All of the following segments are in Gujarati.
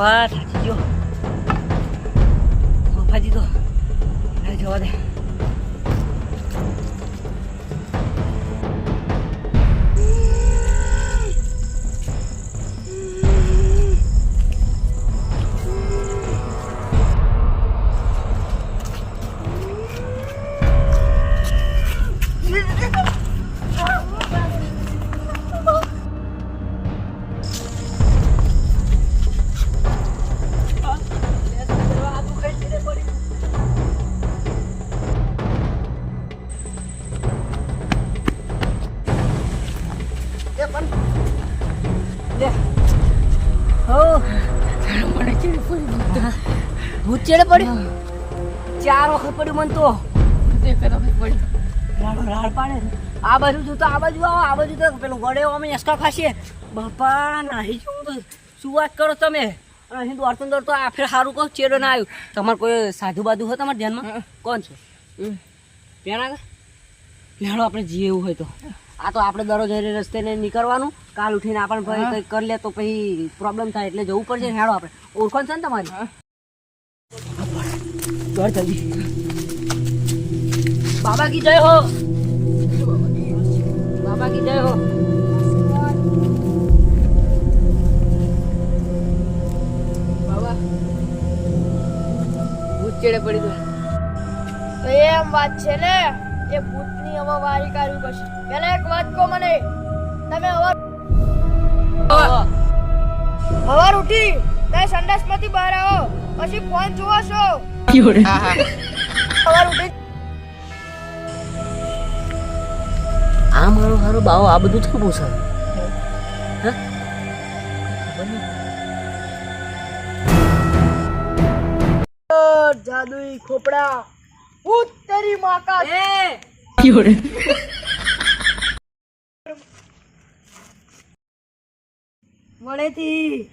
થાકી ગયો મફાજી તો જવા દે. મને ચેડે પડ્યું? ભૂત ચેડે પડ્યું ચાર વખત પડ્યું મને તો. રાડો રાડ પાડે આ બાજુ આ બાજુ આવો આ બાજુ તો પેલું ગળે અમે એસકા ખાશે. બાપા નાહી જવું તો. શું વાત કરો તમે? અને અહીં દોડતો દોડતો આ ફેર સારું કહો ચેડો ના આવ્યું. તમારે કોઈ સાધુ બાધુ હોય તમારા ધ્યાનમાં? કોણ છે? ત્યાં આગળ લેડો આપણે જીએ એવું હોય તો. આ તો આપણે દરરોજ રસ્તે ને નીકળવાનું. કાલ ઉઠીને આપણને ભાઈ કંઈક કરી લે તો પછી પ્રોબ્લેમ થાય એટલે જવું પડશે. ને હેડો આપણે. ઓળખાણ છે ને તમારી? દોડ જલ્દી બાબા કી જય હો. બાબા કી જય હો. બાબા. ભૂત ચેડે પડી ગયો. તો એમ વાત છે ને એ ભૂતની હવે વારી કાઢવી પડશે. પેલા એક વાત કહો મને. તમે હવાર હવાર ઉઠી તમે સંડાસમાંથી બહાર આવો પછી ફોન જુઓ છો. હવાર ઉઠી આ મારો હારો બાવો આ બધું શું પૂછે હે? જાદુઈ ખોપડા. ભૂત માકા માકા મળેથી.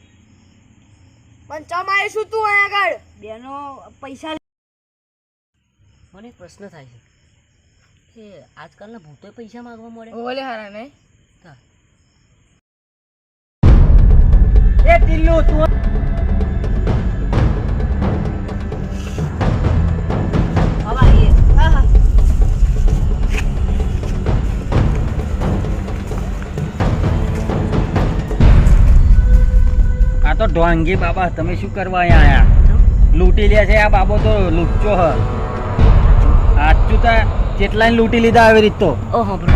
પણ ચમાય શું તું અહીંયા આગળ? બેનો પૈસા મને પ્રશ્ન થાય છે. કે આજકાલના ભૂતોય પૈસા માંગવા મળે? ઓલે હારા નહીં હા. એ તિલ્લુ તું તો ઢોંગી બાબા તમે શું કરવા અહીંયા આયા? લૂંટી લે છે આ બાબો તો લૂંટચો હ. સાચું તો કેટલાય લૂંટી લીધા આવી રીત તો? ઓહો બ્રો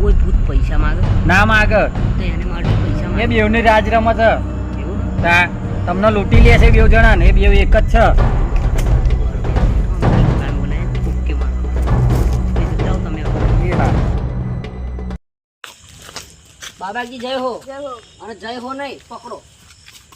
કોઈ ભૂત પૈસા માંગે? ના માગે. તો એને માટે પૈસા એ માંગે. બેવની રાજ રમત. તા તમને લૂંટી લે છે બેવ જણા ને એ બેવ એક જ છે. બાબાજી જય હો. જય હો. અને જય હો નહીં પકડો.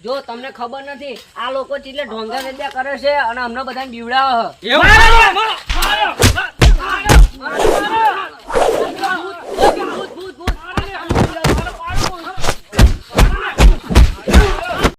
જો તમને ખબર નથી આ લોકો ચીલે ઢોંગા કરે છે અને અમને બધાને બીવડાવે